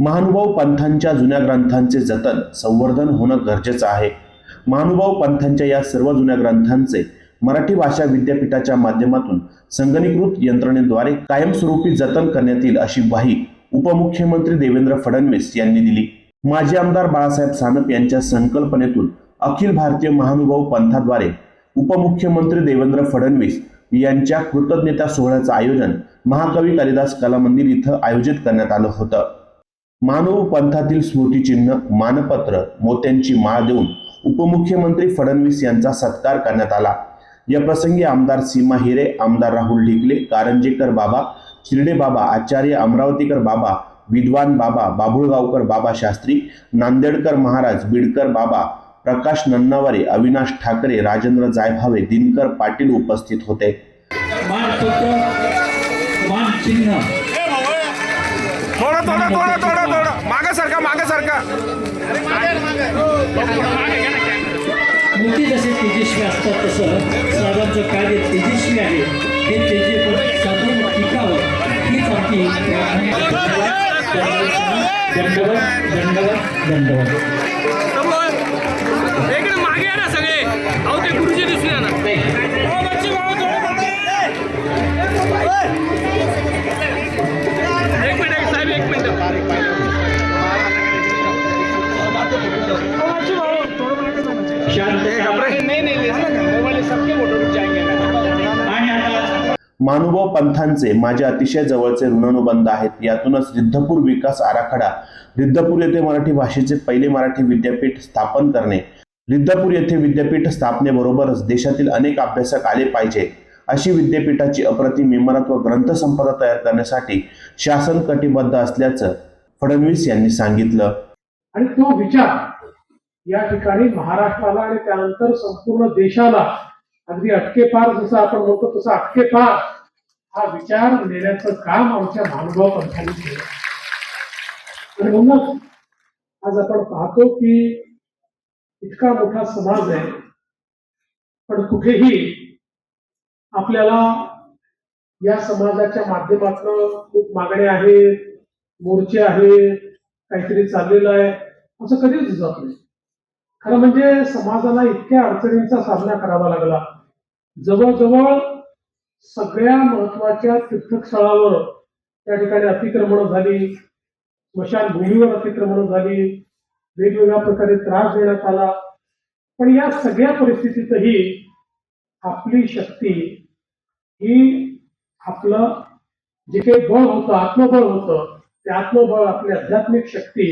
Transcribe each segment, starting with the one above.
महानुभाव पंथांच्या जुन्या ग्रंथांचे जतन संवर्धन होणं गरजेचं आहे. महानुभाव पंथांच्या या सर्व जुन्या ग्रंथांचे मराठी भाषा विद्यापीठाच्या माध्यमातून संगणीकृत यंत्रणेद्वारे कायमस्वरूपी जतन करण्यात येईल अशी ग्वाही उपमुख्यमंत्री देवेंद्र फडणवीस यांनी दिली. माजी आमदार बाळासाहेब सानप यांच्या संकल्पनेतून अखिल भारतीय महानुभाव पंथाद्वारे उपमुख्यमंत्री देवेंद्र फडणवीस यांच्या कृतज्ञता सोहळ्याचं आयोजन महाकवी कालिदास कला मंदिर इथं आयोजित करण्यात आलं होतं. मानव पंथातील स्मृतिचिन्ह मानपत्र मोत्यांची माळ देऊन उपमुख्यमंत्री फडणवीस यांचा सत्कार करण्यात आला. या प्रसंगी आमदार सीमा हिरे आमदार राहुल ढिकले कारंजेकर बाबा शिर्डे बाबा आचार्य अमरावतीकर बाबा विद्वान बाबा बाभुळगावकर बाबा शास्त्री नांदेडकर महाराज बिडकर बाबा प्रकाश नन्नावरे अविनाश ठाकरे राजेंद्र जायभावे दिनकर पाटील उपस्थित होते. मान थोडं थोडं थोडं थोडं थोडं. मागं सरका मागं सरका. मोठी जसे तेजस्वी असतात तसं साहेबांचं कार्य तेजस्वी आहे. हे तेजे साधून टिकावं. हीच आमची दंडवत दंडवत. दंडवत इकडे मागे ना सगळे. अहो ते गुरुजी दिसले ना मानुभाव पंथांचे माझे अतिशय जवळचे ऋणानुबंध आहेत. यातूनच रिद्धपूर विकास आराखडा रिद्धपूर येथे मराठी भाषेचे पहिले मराठी विद्यापीठ स्थापन करणे रिद्धपूर येथे विद्यापीठ स्थापनेबरोबरच देशातील अनेक अभ्यासक आले पाहिजे. अशी विद्यापीठाची अप्रतिम इमारत व ग्रंथसंपदा तयार करण्यासाठी शासन कटिबद्ध असल्याचं फडणवीस यांनी सांगितलं. आणि तो विचार या ठिकाणी महाराष्ट्राला आणि त्यानंतर संपूर्ण देशाला अगदी अटकेपार जसं आपण म्हणतो तसं अटकेपार हा विचार नेण्याचं काम आमच्या महानुभाव पंथाने केलं. आणि म्हणूनच आज आपण पाहतो की इतका मोठा समाज आहे पण कुठेही आपल्याला या समाजाच्या माध्यमातून खूप मागण्या आहेत मोर्चे आहेत काहीतरी चाललेलं आहे असं कधीच जात नाही. खरं म्हणजे समाजाला इतक्या अडचणींचा सामना करावा लागला. जवळजवळ सगळ्या महत्त्वाच्या तीर्थस्थळावर त्या ठिकाणी अतिक्रमण झाली स्मशानभूमीवर अतिक्रमण झाली वेगवेगळ्या प्रकारे त्रास देण्यात आला. पण या सगळ्या परिस्थितीतही आपली शक्ती ही आपलं जे काही बळ होतं आत्मबळ होतं ते आत्मबळ आपली आध्यात्मिक शक्ती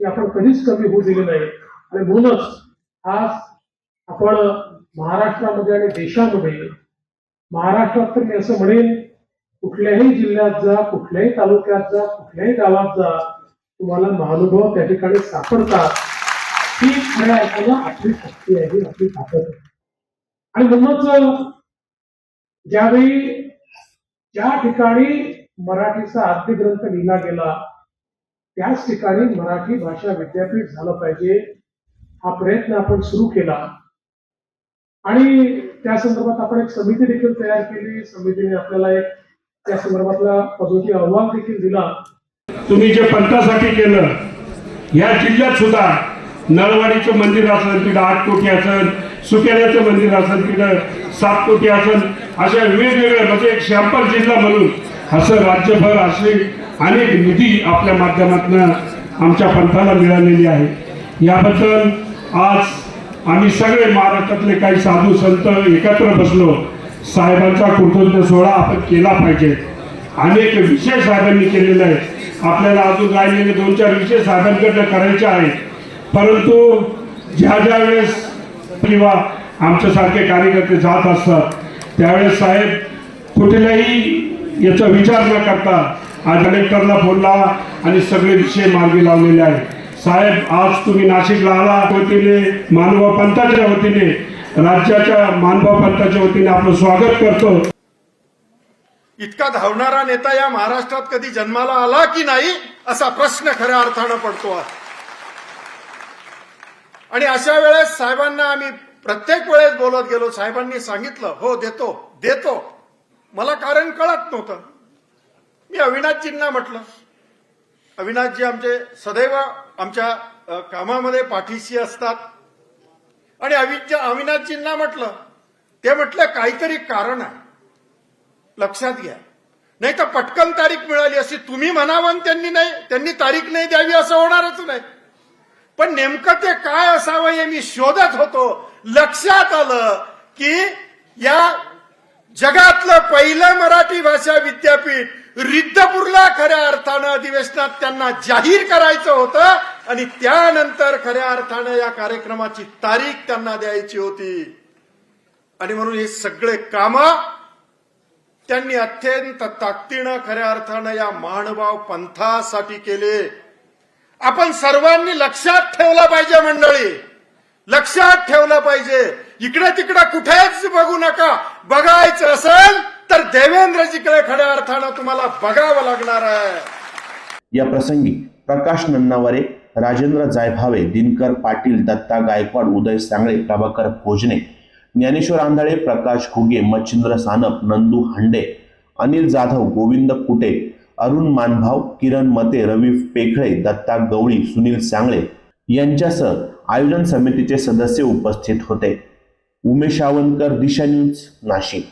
ही आपण कधीच कमी होऊ दिली नाही. आणि म्हणूनच आज आपण महाराष्ट्रामध्ये आणि देशामध्ये महाराष्ट्रात तर मी असं म्हणेन कुठल्याही जिल्ह्यात जा कुठल्याही तालुक्यात जा कुठल्याही गावात जा तुम्हाला महानुभव त्या ठिकाणी सापडतात. ही खऱ्या ऐकायला आपली शक्ती आहे आपली ताकद आहे. आणि म्हणूनच ज्यावेळी ज्या ठिकाणी मराठीचा आद्य ग्रंथ लिहिला गेला त्याच ठिकाणी मराठी भाषा विद्यापीठ झालं पाहिजे हा प्रयत्न आपण सुरू केला. आणि त्या संदर्भात आपण एक समिती देखील तयार केली. समितीने आपल्याला एक त्या संदर्भातला पद्धती अहवाल देखील दिला. तुम्ही जे पंथासाठी केलं या जिल्ह्यात सुद्धा नळवाडीचं मंदिर असेल तिथं आठ कोटी असेल सुकेण्याचं मंदिर असेल तिथं सात कोटी असेल अशा वेगवेगळ्या म्हणजे एक शॅम्पल जिल्हा म्हणून असं राज्यभर असे अनेक निधी आपल्या माध्यमातून आमच्या पंथाला मिळालेली आहे. याबद्दल आज आम्ही सगळे महाराष्ट्रातले काही साधू संत एकत्र बसलो. साहेबांचा कृतज्ञ सोहळा आपण केला पाहिजे. अनेक विषय साहेबांनी केलेले आहेत. आपल्याला अजून राहिलेले दोन चार विषय साहेबांकडनं करायचे आहेत. परंतु ज्या ज्या वेळेस किंवा आमच्यासारखे कार्यकर्ते जात असतात त्यावेळेस साहेब कुठल्याही याचा विचार न करता आज कलेक्टरला फोन लावा आणि सगळे विषय मार्गी लावलेले आहेत. साहेब आज तुम्ही नाशिकला आला. वतीने मानवा पंथाच्या वतीने राज्याच्या मानवा पंथाच्या वतीने आपलं स्वागत करतो. इतका धावणारा नेता या महाराष्ट्रात कधी जन्माला आला की नाही असा प्रश्न खऱ्या अर्थानं पडतो आणि अशा वेळेस साहेबांना आम्ही प्रत्येक वेळेस बोलत गेलो. साहेबांनी सांगितलं हो देतो देतो. मला कारण कळत नव्हतं. मी अविनाशजींना म्हटलं. अविनाशजी आमचे सदैव आमच्या कामामध्ये पाठीशी असतात. आणि अविनाश अविनाशजींना म्हटलं ते म्हटलं काहीतरी कारण आहे. लक्षात घ्या. नाही तर पटकन तारीख मिळाली अशी तुम्ही म्हणावं त्यांनी नाही त्यांनी तारीख नाही द्यावी असं होणारच नाही. पण नेमकं ते काय असावं हे मी शोधत होतो. लक्षात आलं की या जगातलं पहिलं मराठी भाषा विद्यापीठ रिद्धपूरला खऱ्या अर्थानं अधिवेशनात त्यांना जाहीर करायचं होतं आणि त्यानंतर खऱ्या अर्थानं या कार्यक्रमाची तारीख त्यांना द्यायची होती. आणि म्हणून हे सगळे काम त्यांनी अत्यंत ताकदीनं खऱ्या अर्थानं या महानुभाव पंथासाठी केले. आपण सर्वांनी लक्षात ठेवलं पाहिजे मंडळी. लक्षात ठेवलं पाहिजे. इकडे तिकडे कुठेच बघू नका. बघायचं असेल तर देवेंद्रजीकडे खऱ्या अर्थानं तुम्हाला बघावं लागणार आहे. या प्रसंगी प्रकाश नन्नावरे राजेंद्र जायभावे दिनकर पाटील दत्ता गायकवाड उदय सांगळे प्रभाकर भोजने ज्ञानेश्वर आंधळे प्रकाश घुगे मच्छिंद्र सानप नंदू हांडे अनिल जाधव गोविंद कुटे अरुण मानभाव किरण मते रवी पेखळे दत्ता गवळी सुनील सांगळे यांच्यासह आयोजन समितीचे सदस्य उपस्थित होते. उमेश आवनकर दिशा न्यूज नाशिक.